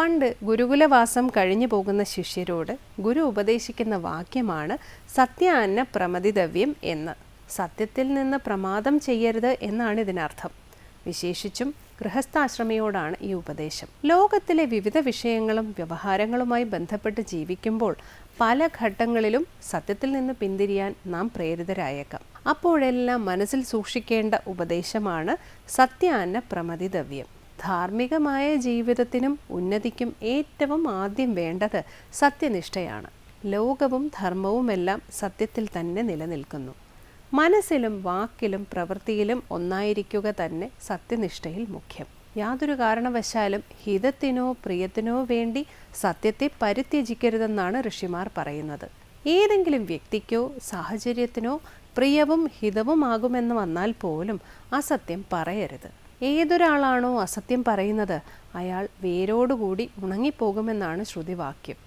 പണ്ട് ഗുരുകുലവാസം കഴിഞ്ഞു പോകുന്ന ശിഷ്യരോട് ഗുരു ഉപദേശിക്കുന്ന വാക്യമാണ് സത്യാന്ന പ്രമതിതവ്യം എന്ന്. സത്യത്തിൽ നിന്ന് പ്രമാദം ചെയ്യരുത് എന്നാണ് ഇതിനർത്ഥം. വിശേഷിച്ചും ഗൃഹസ്ഥാശ്രമയോടാണ് ഈ ഉപദേശം. ലോകത്തിലെ വിവിധ വിഷയങ്ങളും വ്യവഹാരങ്ങളുമായി ബന്ധപ്പെട്ട് ജീവിക്കുമ്പോൾ പല ഘട്ടങ്ങളിലും സത്യത്തിൽ നിന്ന് പിന്തിരിയാൻ നാം പ്രേരിതരായേക്കാം. അപ്പോഴെല്ലാം മനസ്സിൽ സൂക്ഷിക്കേണ്ട ഉപദേശമാണ് സത്യാന്ന പ്രമതിതവ്യം ധാർമ്മികമായ ജീവിതത്തിനും ഉന്നതിക്കും ഏറ്റവും ആദ്യം വേണ്ടത് സത്യനിഷ്ഠയാണ്. ലോകവും ധർമ്മവുമെല്ലാം സത്യത്തിൽ തന്നെ നിലനിൽക്കുന്നു. മനസ്സിലും വാക്കിലും പ്രവൃത്തിയിലും ഒന്നായിരിക്കുക തന്നെ സത്യനിഷ്ഠയിൽ മുഖ്യം. യാതൊരു കാരണവശാലും ഹിതത്തിനോ പ്രിയത്തിനോ വേണ്ടി സത്യത്തെ പരിത്യജിക്കരുതെന്നാണ് ഋഷിമാർ പറയുന്നത്. ഏതെങ്കിലും വ്യക്തിക്കോ സാഹചര്യത്തിനോ പ്രിയവും ഹിതവുമാകുമെന്ന് വന്നാൽ പോലും അസത്യം പറയരുത്. ഏതൊരാളാണോ അസത്യം പറയുന്നത് അയാൾ വേരോടുകൂടി ഉണങ്ങിപ്പോകുമെന്നാണ് ശ്രുതിവാക്യം.